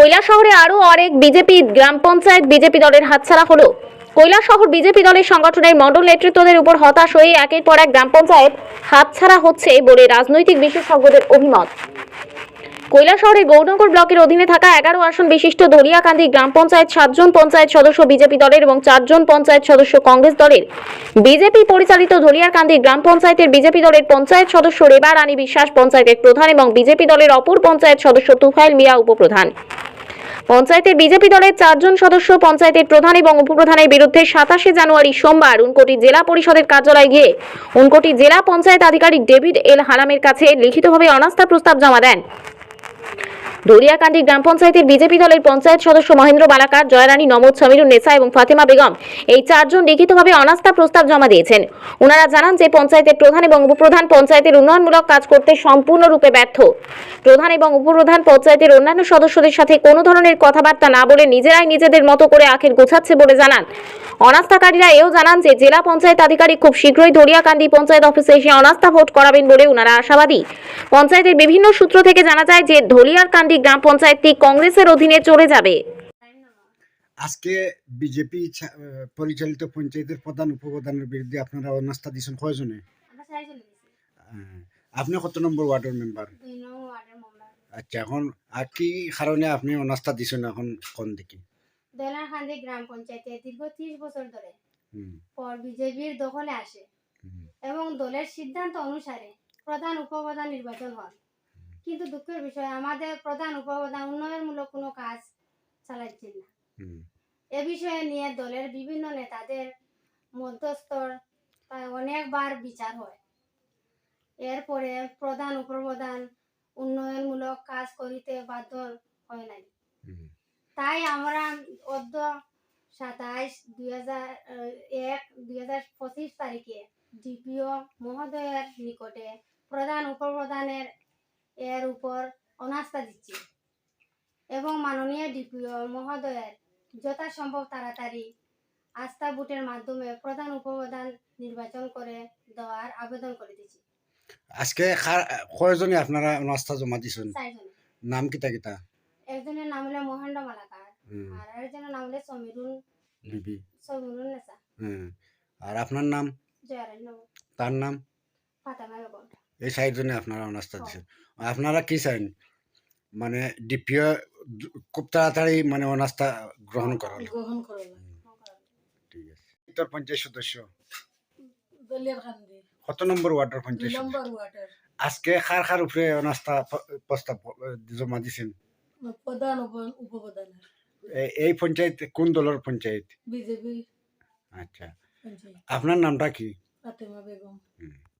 কৈলা শহরে আরও অনেক বিজেপি গ্রাম পঞ্চায়েত বিজেপি দলের হাতছাড়া হলো। কৈলা শহর বিজেপি দলের সংগঠনের মণ্ডল নেতৃত্বদের উপর হতাশ হয়ে একের পর এক গ্রাম পঞ্চায়েত হাতছাড়া হচ্ছে বলে রাজনৈতিক বিশেষজ্ঞদের অভিমত। কৈলা শহরের গৌরনগর ব্লকের অধীনে থাকা এগারো আসন বিশিষ্ট ধরিয়াকান্দি গ্রাম পঞ্চায়েত সাতজন পঞ্চায়েত সদস্য বিজেপি দলের এবং চারজন পঞ্চায়েত সদস্য কংগ্রেস দলের। বিজেপি পরিচালিত ধরিয়াকান্দি গ্রাম পঞ্চায়েতের বিজেপি দলের পঞ্চায়েত সদস্য রেবা রানী বিশ্বাস পঞ্চায়েতের প্রধান এবং বিজেপি দলের অপর পঞ্চায়েত সদস্য তুফাইল মিয়া উপপ্রধান। পঞ্চায়েতের বিজেপি দলের চারজন সদস্য, পঞ্চায়েতের প্রধান এবং উপপ্রধানের বিরুদ্ধে সাতাশে জানুয়ারি সোমবার উনকোটি জেলা পরিষদের কার্যালয়ে গিয়ে উনকোটি জেলা পঞ্চায়েত আধিকারিক ডেভিড এল হারামের কাছে লিখিতভাবে অনাস্থা প্রস্তাব জমা দেন। দরিয়াকান্দি গ্রাম পঞ্চায়েতের বিজেপি দলের পঞ্চায়েত সদস্য মহেন্দ্র বালাকার, জয়রানী নমদ সমীরুন নেসা এবং ফাতেমা বেগম এই চারজন লিখিতভাবে অনাস্থা প্রস্তাব জমা দিয়েছেন। ওনারা জানান যে পঞ্চায়েতের প্রধান এবং উপপ্রধান পঞ্চায়েতের উন্নয়নমূলক কাজ করতে সম্পূর্ণরূপে ব্যর্থ। প্রধান এবং উপপ্রধান পঞ্চায়েতের অন্যান্য সদস্যদের সাথে কোনো ধরনের কথাবার্তা না বলে নিজেরাই নিজেদের মতো করে আখের গোছাচ্ছে বলে জানান। অনাস্থাকারীরা এও জানান যে জেলা পঞ্চায়েত আধিকারিক খুব শীঘ্রই দরিয়াকান্দি পঞ্চায়েত অফিসে এসে অনাস্থা ভোট করাবেন বলে ওনারা আশাবাদী। পঞ্চায়েতের বিভিন্ন সূত্র থেকে জানা যায় যে ধলিয়ারকান্দি গ্রাম পঞ্চায়েতটি কংগ্রেসের অধীনে চলে যাবে। আজকে বিজেপি পরিচালিত পঞ্চায়েতের প্রধান উপপ্রধানের বিরুদ্ধে আপনারা অনাস্থা দিয়েছেন কয়জনে? আপনি কত নম্বর ওয়ার্ডের মেম্বার আচ্ছা এখন আর কি কারণে আপনি অনাস্থা দিয়েছেন এখন কোন দিকে? দলারখান্দি গ্রাম পঞ্চায়েতে দীর্ঘ ত্রিশ বছর ধরে পর বিজেপির দখলে আসে এবং দলের সিদ্ধান্ত অনুসারে প্রধান উপপ্রধান নির্বাচন হন কিন্তু দুঃখের বিষয় আমাদের প্রধান উপপ্রধান উন্নয়নমূলক কোনো কাজ চালাচ্ছেন না। এ বিষয়ে নিয়ে দলের বিভিন্ন নেতাদের মধ্যস্থর তাই অনেকবার বিচার হয়। এরপরে প্রধান উপপ্রধান উন্নয়নমূলক কাজ করিতে বাধ্য হয় নাই। তাই আমরা অদ্য সাতাইশ দুই হাজার এক দুই হাজার পঁচিশ তারিখে ডিপিও মহোদয়ের নিকটে প্রধান উপপ্রধানের এর উপর অনাস্থা দিচ্ছি। এবং মাননীয় ডিপিও মহোদয়ের যথাসম্ভব তাড়াতাড়ি আস্থা ভোটের মাধ্যমে প্রধান উপপ্রধান নির্বাচন করে দেওয়ার আবেদন করে দিচ্ছি। আজকে কার- কয়জনে আপনারা অনাস্থা জমা চারজনে নাম কিতা কিতা? একজনের নাম হলো মহেন্দ্র মালাকার আর আরেকজনের নাম হলো সমীরুন বিবি। সমীরুন হুম। আর আপনার নাম? জয়ারান্য তার নাম? ফাতেমা বেগম। এই চারজনে আপনারা অনাস্থা দিয়েছেন আপনারা কি চাইন? মানে ডিপিও খুব তাড়াতাড়ি মানে অনাস্থা গ্রহণ করা ঠিক আছে। উত্তর পঞ্চায়েত সদস্য। কত নম্বর ওয়ার্ডের পঞ্চায়েত? আজকে খার খার উপরে অনাস্থা প্রস্তাব জমা দিছেন? প্রধান এই পঞ্চায়েত কোন দলের পঞ্চায়েত? বিজেপি আচ্ছা। আপনার নামটা কি? ফাতেমা বেগম।